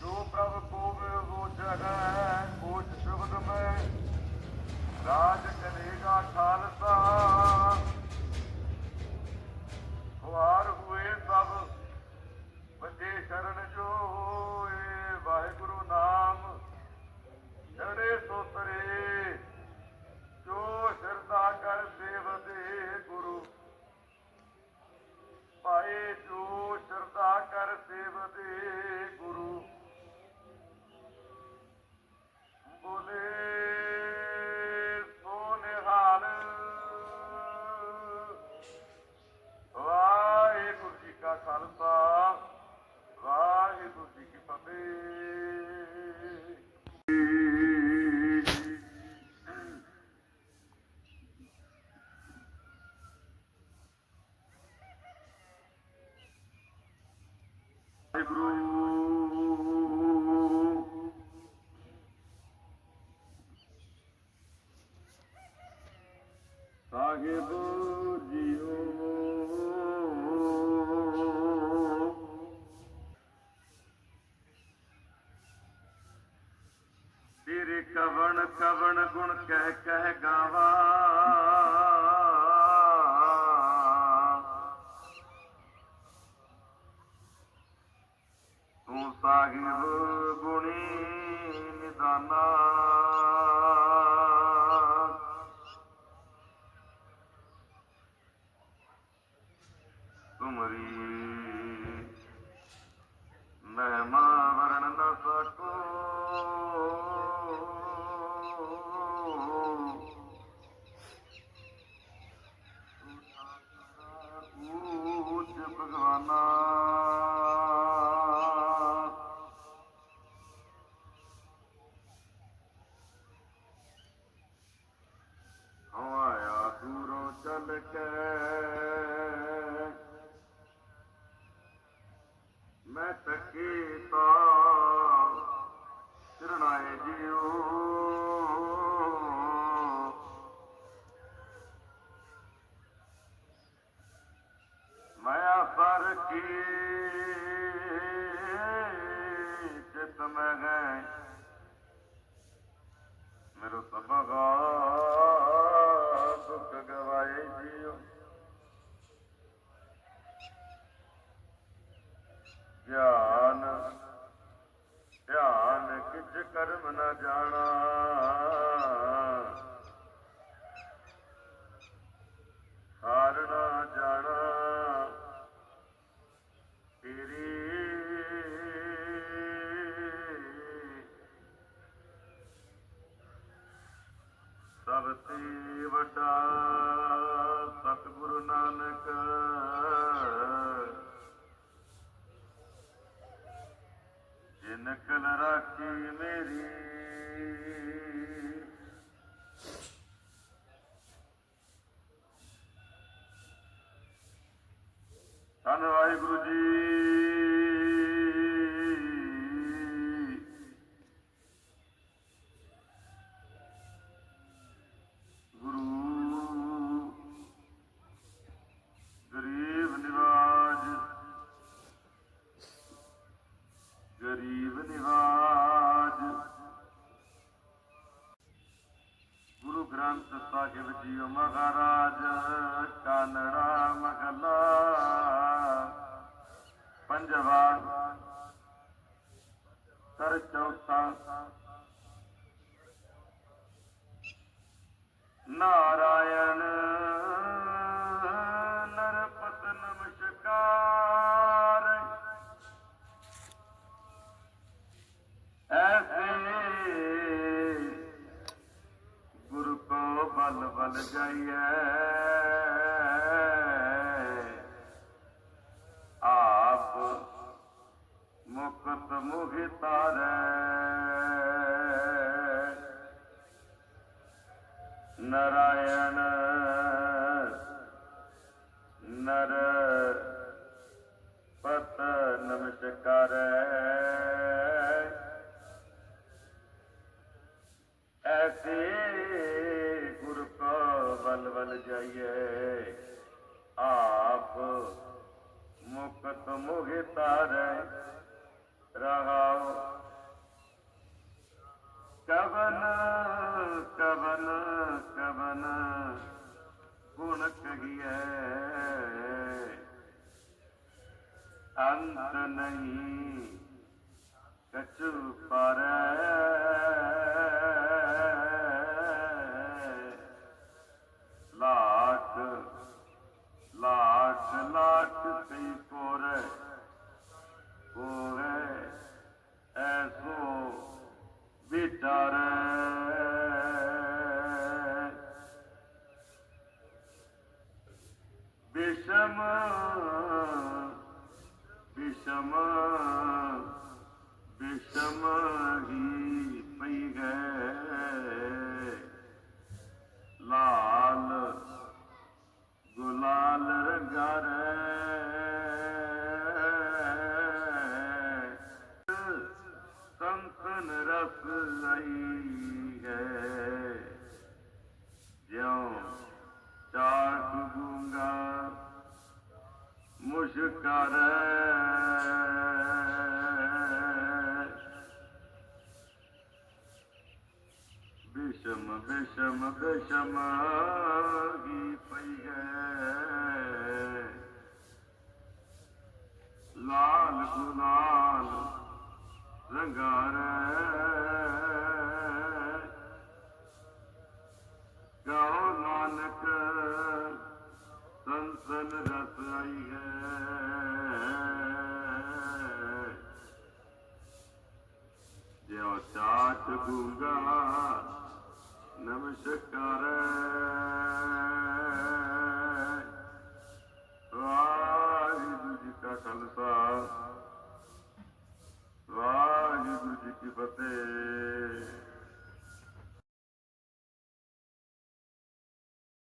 ਜੋ ਪ੍ਰਭ ਕੋ ਉਹ ਜਗੈ ਕੋਚ ਸ਼ਬਦ ਮੈਂ। ਰਾਜ ਕਰੇਗਾ ਖਾਲਸਾ। ਸਾਹਿਬ ਜੀਓ। ਤੇਰੇ ਕਵਣ ਕਵਣ ਗੁਣ ਕਹਿ ਕਹਿ ਗਾਵਾ। ਤੂੰ ਸਾਹਿਬ ਗੁਣੀ ਨਿਦਾਨਾ। ਮੈਂ ਤੱਕੇ ਤਾਂ ਸਿਰਣਾਏ ਜਿਉ ਮਾਇਆ ਪਰ ਕੀ ਚਿਤ ਮੈਂ ਗਏ ਮੇਰੋ ਸਭਗਾ ਦੁੱਖ ਗਵਾਏ ਜਿਉ ਗਿਆਨ ਧਿਆਨ ਕਿਛ ਕਰਮ ਨਾ ਜਾਣਾ। ਹਾਰਣਾ ਜਾਣਾ ਤੇਰੀ ਸਭ ਤੇ ਸਤਿਗੁਰੂ ਨਾਨਕ। ਜਿਨ ਕਲ ਰਾਖੀ ਮੇਰੀ ਧੰਨ ਵਾਹਿਗੁਰੂ ਜੀ। ਗੁਰੂ ਸਾਹਿਬ ਜੀਓ ਮਹਾਰਾਜ ਕਾਨੜਾ ਮਹਲਾ। ਪੰਜਵਾ ਕਰ ਚੌਥਾ। ਨਾਰਾਇਣ ਮੁਕਤ ਮੁਹਿ ਤਾਰੈ ਨਰਾਇਣ ਅੰਤ ਨਹੀਂ ਕਛੂ ਪਰ ਸੰਤਨ ਰਸ ਲਈ ਹੈ। ਜਿਉ ਚਾਟ ਗੂੰਗਾ ਮੁਸ਼ਕਰ ਵਿਸ਼ਮ ਵਿਸ਼ਮ ਵਿਸ਼ਮ ਹੀ ਪਈ ਹੈ। ਲਾਲ ਗੁਲਾਲ ਰੰਗਾਰ ਗਾਓ ਨਾਨਕ ਸੰਸਨ ਰਸ ਆਈ ਹੈ। ਜਿਉ ਚਾਟ ਗੂੰਗਾ ਨਮਸਕਾਰ।